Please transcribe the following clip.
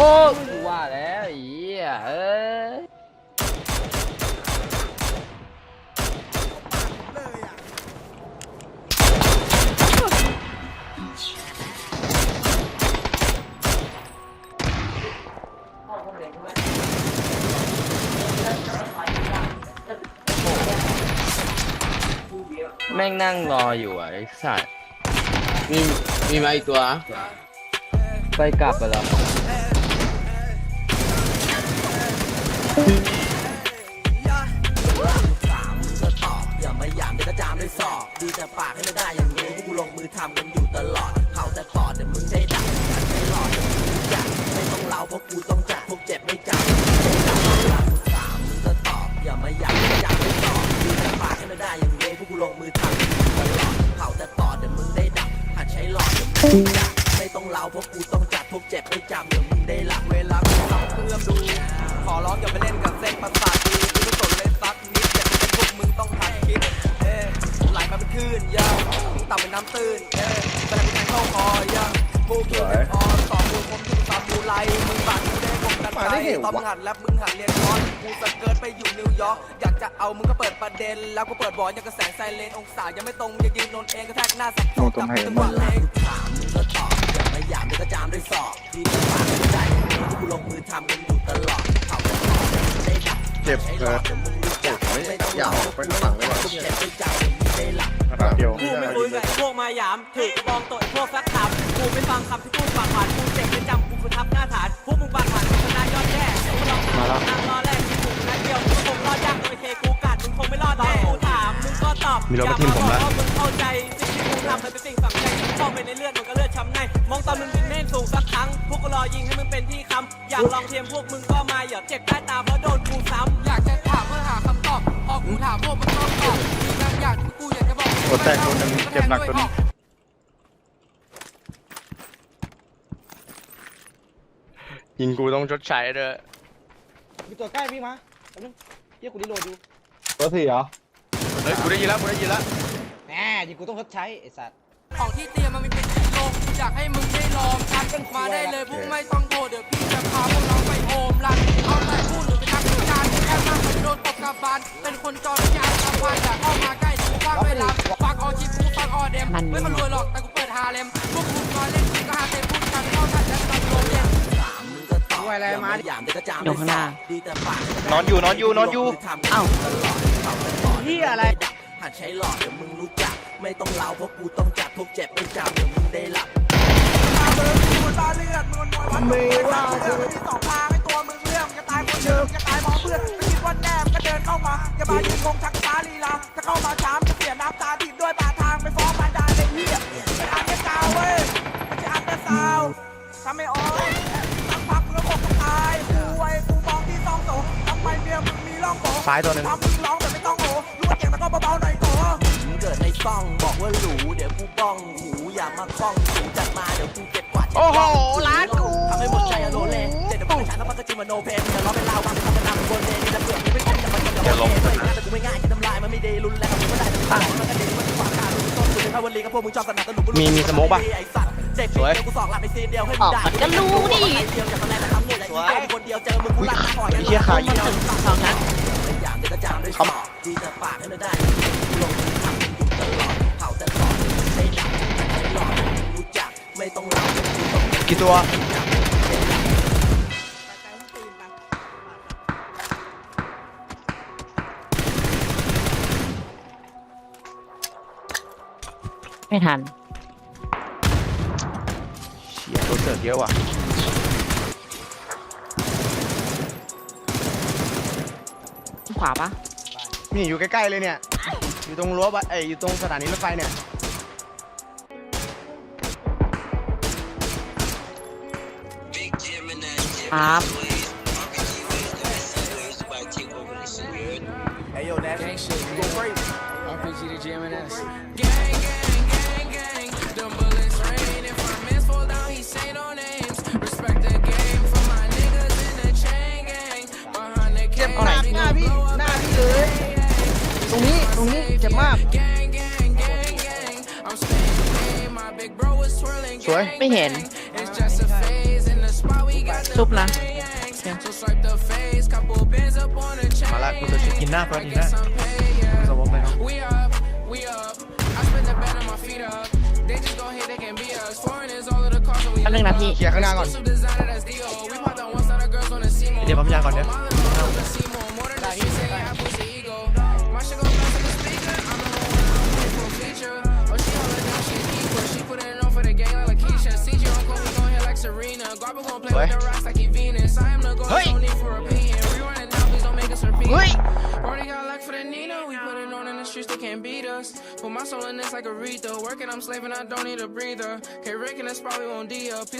โอ้กูว่าแล้วไอ้เหี้ยเอ้ยแม่งนั่งรออยู่อะไอ้สัตว์มีมีมาอีกตัว ไปกลับไปแล้ว ถามก็ตอบอย่ามาหยามเดี๋ยวก็จามด้วยศอกดีแต่ปากให้ไม่ได้อย่างนี้พวกกูลงมือทำกันอยู่ตลอดเขาแต่ต่อแต่มึงได้ดักฉันไม่หลอดแต่มึงรู้จักไม่ต้องเล่าเพราะกูต้องจัดพวกเจ็บไม่จำถามก็ตอบอย่ามาหยามเดี๋ยวก็จามด้วยศอกดีแต่ปากให้ไม่ได้อย่างนี้พวกกูลงมือทำกันอยู่ตลอดเขาแต่ต่อแต่มึงได้ดักหัดใช้หลอดแต่มึงรู้จักไม่ต้องเล่าเพราะกูต้องจัดพวกเจ็บไม่จำ ต่ำเป็นน้ำตื้นเอ้เวลากูแทงเข้าคอยางกูเกี่ยวเป็นออต่อมูลผมที่ตามมูไลมึงบาดกูได้ผมกันไปตอนมึงหัดแรปมึงหัดเรียนคอนกูสเกิร์ตไปอยู่นิวยอร์กอยากจะเอามึงก็เปิดประเด็น แล้วก็เปิดบอลอย่างกระแสงไซเลนองศายังไม่ตรงอย่ายืนนนเองกระแทกหน้าสับสอกกลับไปจังหวะเลงถามมึงก็ตอบอย่ามาหยามเดี๋ยวก็จามด้วยศอกดีจะปากไม่ได้อย่างนี้ที่กูลงมือทำกันอยู่ตลอดเขาจะตอบแต่มึงได้ดักเจ็บเกินอย่าออกไปข้างหลังเลยว่ะเจ็บ ไปจับมึงได้หลับระดับเดียวกูไม่คุยกับไอ้พวกมายามถือกระบองตัวไอ้พวกแฟกถามกูไม่ฟังคำที่พูดปากหวานกูเจ็บไม่จำกูคือทับหน้าฐานพวกมึงปากหวานกูชนะยอดแย่กูลองทำนั่งรอแรกที่กูชนะเดียวมึงคงรอดยากโดยเคกูกัดมึงคงไม่รอดแน่กูถามมึงก็ตอบอย่ามาบอกว่ามึงเข้าใจสิ่งที่กูทำมันเป็นสิ่งฝังใจที่เข้าไปในเลือดมันก็เลือดช้ำในมองตอนมึงบินเม่นสูงสักครั้งพวกกูรอยิงให้มึงเป็นที่คำอยากลองเทียมพวกมึงก็มาอย่าเจ็บใต้ตาเพราะโดนกูซ้ำอยากจะถามเพื่อหาคำตอบพอกูถามพวกมันต้องตอบ หัวแตกคนหนึ่งเจ็บหนักคนหนึ่งยิงกูต้องชดใช้ด้วยมีตัวใกล้พี่มาแป๊บนึงเยี่ยกูรีโหลดอยู่ตัวสี่เหรอเฮ้ยกูได้ยินแล้วกูได้ยินแล้วแหมยิงกูต้องทดใช้ไอ้สัตว์ของที่เตรียมมันมีเป็นกิโลกูอยากให้มึงได้ลองทักมาได้เลยพวกไม่ต้องโทษเดี๋ยวพี่จะพาพวกน้องไปโฮมรันเอาแต่พูดหรือเป็นนักวิจารณ์แค่มากมันโดนตบกลับบานเป็นคนจอมยานกลับบ้านอย่าเข้ามาใกล้กู ฟังเวลาฟังออชิปกูฟังออเดมไม่มารวยหรอกแต่กูเปิดฮาเลมพวกมึงน้อยเล่นจริงก็หาเต็มพูดกันเข้าทันและตอนโดนเล่นถามมึงก็ตอบด้วยอะไรมาอย่าหยามเดี๋ยวก็จามข้างหน้านอนอยู่นอนอยู่นอนอยู่เอ้าตลอดเขาจะต่อะไรหัดใช้หลอดเดี๋ยวมึงรู้จัก ไม่ต้องเล่าเพราะกูต้องจับพวกเจ็บไม่จำเดี๋ยวมึงได้หลับมือว่ามีสองทางให้ตัวมึงเรื่องจะตายคนเดิมจะตายเพราะเพื่อนไม่คิดว่าแนมก็เดินเข้ามาอย่ามายืนคงชักช้าลีลาจะเข้ามา ทำไม่ออกสักพักมึงก็คงจะตายกูไอ้กูมองที่ซองโสทำไมเมียมึงมีร่องโสซ้ายตัวหนึ่ง ทำมึงร้องแต่ไม่ต้องโหรู้ว่าเก่งแต่ก็เบาๆหน่อยโตมึงเกิดในซ่องบอกว่าหรูเดี๋ยวกูบ้องหูอย่ามาคล้องสูจัดมาเดี๋ยวกูเก็บกวาดโอ้โหร้านกู ทำให้หมดใจอะโดนเล่เจ็ดเดี๋ยวมึงไปฉายแล้วมันก็จิมาโนเพนแต่ร้องเป็นลาวบางคำเป็นนามบนเดนี่แล้วเปลือกมึงไม่คมแต่มันจะร้องเพลงแต่กูไม่ง่ายแค่ทำลายมันไม่ดีรุนแรงมึงไม่ได้แต่ตั้งมันก็ดีมันขวางการรู้ต้นกูเป็นข้าววันลีกับพวกมึงชอบสนับสนุนมีมีสโมกปะ ไอ้สัตว์ เจ็บสวยกูสอกหลับในซีนเดียวให้มึงได้ก็รู้ดิเดียวอย่ามาแลกกับทำเนี่ยอย่ายิงคนเดียวเจอมึงกูลั่นหน้าหอยไอ้เหี้ยขายิงสองนัดอย่างเดี๋ยวก็จามด้วยสอกดีแต่ปากให้ไม่ได้ลงมือทำอยู่ตลอดเผาแต่ต่อไม่ดับไม่หลอดรู้จักไม่ต้องเล่ากูต้องกี่ตัวไม่ทัน เชี่ยตัวเสิร์ฟเยอะว่ะขวาปะนี่อยู่ใกล้ๆเลยเนี่ย อยู่ตรงรั้วบะเอ้ยอยู่ตรงสถานีรถไฟเนี่ย ครับ Hey yo, Nash, go crazy. Gang, gang, gang, ตรงนี้ตรงนี้เจ็บมาก gang, gang, gang, gang. I'm staying game. My big bro is swirling. สวย ไม่เห็น It's just a phase in the spot. We got the ชุบนะ มาละกูจะชิคกินหน้าเฟิร์สกินหน้าสวอปเลยเนาะอันหนึ่งนะพี่ เคลียร์ข้างหน้าก่อน เดี๋ยวปั๊มยาก่อนเดี๋ย can't beat us. Put my soul in this like a Aretha. Working, I'm slaving, I don't need a breather. Can't reckon that's probably won't D up.